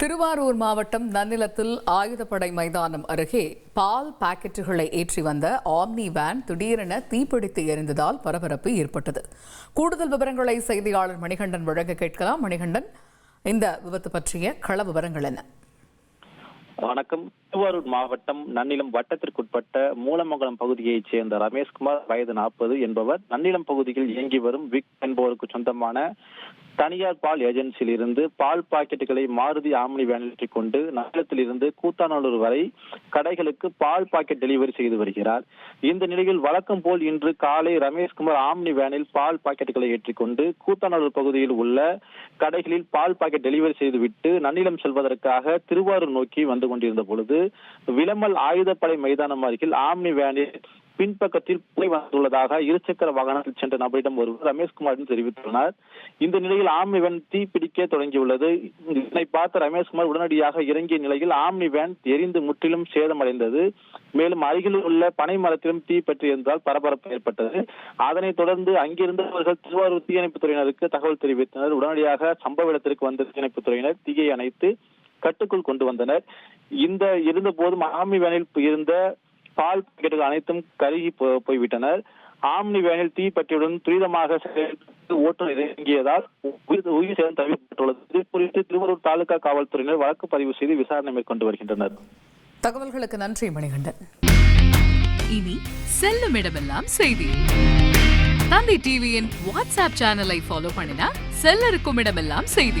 திருவாரூர் மாவட்டம் நன்னிலத்தில் ஆயுதப்படை மைதானம் அருகே பால் பாக்கெட்டுகளை ஏற்றி வந்த ஆம்னி வேன் திடீரென தீப்பிடித்து எரிந்ததால் பரபரப்பு ஏற்பட்டது. கூடுதல் விவரங்களை செய்தியாளர் மணிகண்டன் வழங்க கேட்கலாம். மணிகண்டன் இந்த விபத்து பற்றிய கள விவரங்கள் என்ன? வணக்கம். திருவாரூர் மாவட்டம் நன்னிலம் வட்டத்திற்குட்பட்ட மூலமங்கலம் பகுதியைச் சேர்ந்த ரமேஷ்குமார் வயது நாற்பது என்பவர் நன்னிலம் பகுதியில் இயங்கி வரும் விக் என்பவருக்கு சொந்தமான தனியார் பால் ஏஜென்சியில் இருந்து பால் பாக்கெட்டுகளை மாருதி ஆம்னி வேனில் ஏற்றிக் கொண்டு நகரத்தில் இருந்து கூத்தாநல்லூர் வரை கடைகளுக்கு பால் பாக்கெட் டெலிவரி செய்து வருகிறார். இந்த நிலையில் வழக்கம் போல் இன்று காலை ரமேஷ்குமார் ஆம்னி வேனில் பால் பாக்கெட்டுகளை ஏற்றிக்கொண்டு கூத்தாநல்லூர் பகுதியில் உள்ள கடைகளில் பால் பாக்கெட் டெலிவரி செய்துவிட்டு நன்னிலம் செல்வதற்காக திருவாரூர் நோக்கி வந்து கொண்டிருந்த பொழுது விளமல் ஆயுதப்படை மைதானம் அருகில் ஆம்னி வேனில் பின்பக்கத்தில் புகை வந்துள்ளதாக இருசக்கர வாகனத்தில் சென்ற நபரிடம் ஒருவர் ரமேஷ்குமாரிடம் தெரிவித்துள்ளார். இந்த நிலையில் ஆம்னி வேன் தீப்பிடிக்க தொடங்கியுள்ளது. இதனை பார்த்த ரமேஷ்குமார் உடனடியாக இறங்கிய நிலையில் ஆம்னி வேன் எரிந்து முற்றிலும் சேதமடைந்தது. மேலும் அருகில் உள்ள பனை மரத்திலும் தீ பற்றியிருந்தால் பரபரப்பு ஏற்பட்டது. அதனைத் தொடர்ந்து அங்கிருந்தவர்கள் திருவாரூர் தீயணைப்புத் துறையினருக்கு தகவல் தெரிவித்தனர். உடனடியாக சம்பவ இடத்திற்கு வந்த தீயணைப்புத் துறையினர் தீயை அணைத்து கட்டுக்குள் கொண்டு வந்தனர். இந்த இருந்த போதும் ஆம்னி வேனில் இருந்த பால் பாக்கெட்டுகள் அனைத்தும் கருகி போ- போய்விட்டனர். ஆம்னி வேனில் தீ பற்றியுடன் துரிதமாக செயல்பட்டு ஓட்டுநர் இறங்கியதால் உயிர் உயிர் சேதம் தவிர்க்கப்பட்டுள்ளது. இது குறித்து திருவாரூர் தாலுகா காவல்துறையினர் வழக்கு பதிவு செய்து விசாரணை மேற்கொண்டு வருகின்றனர். தகவல்களுக்கு நன்றி மணிகண்டன். இனி செல்லும் இடமெல்லாம் செய்தி. தந்தை டிவியின் வாட்ஸ்அப் சேனலை ஃபாலோ பண்ணினா செல்ல இருக்கும் இடமெல்லாம் செய்தி.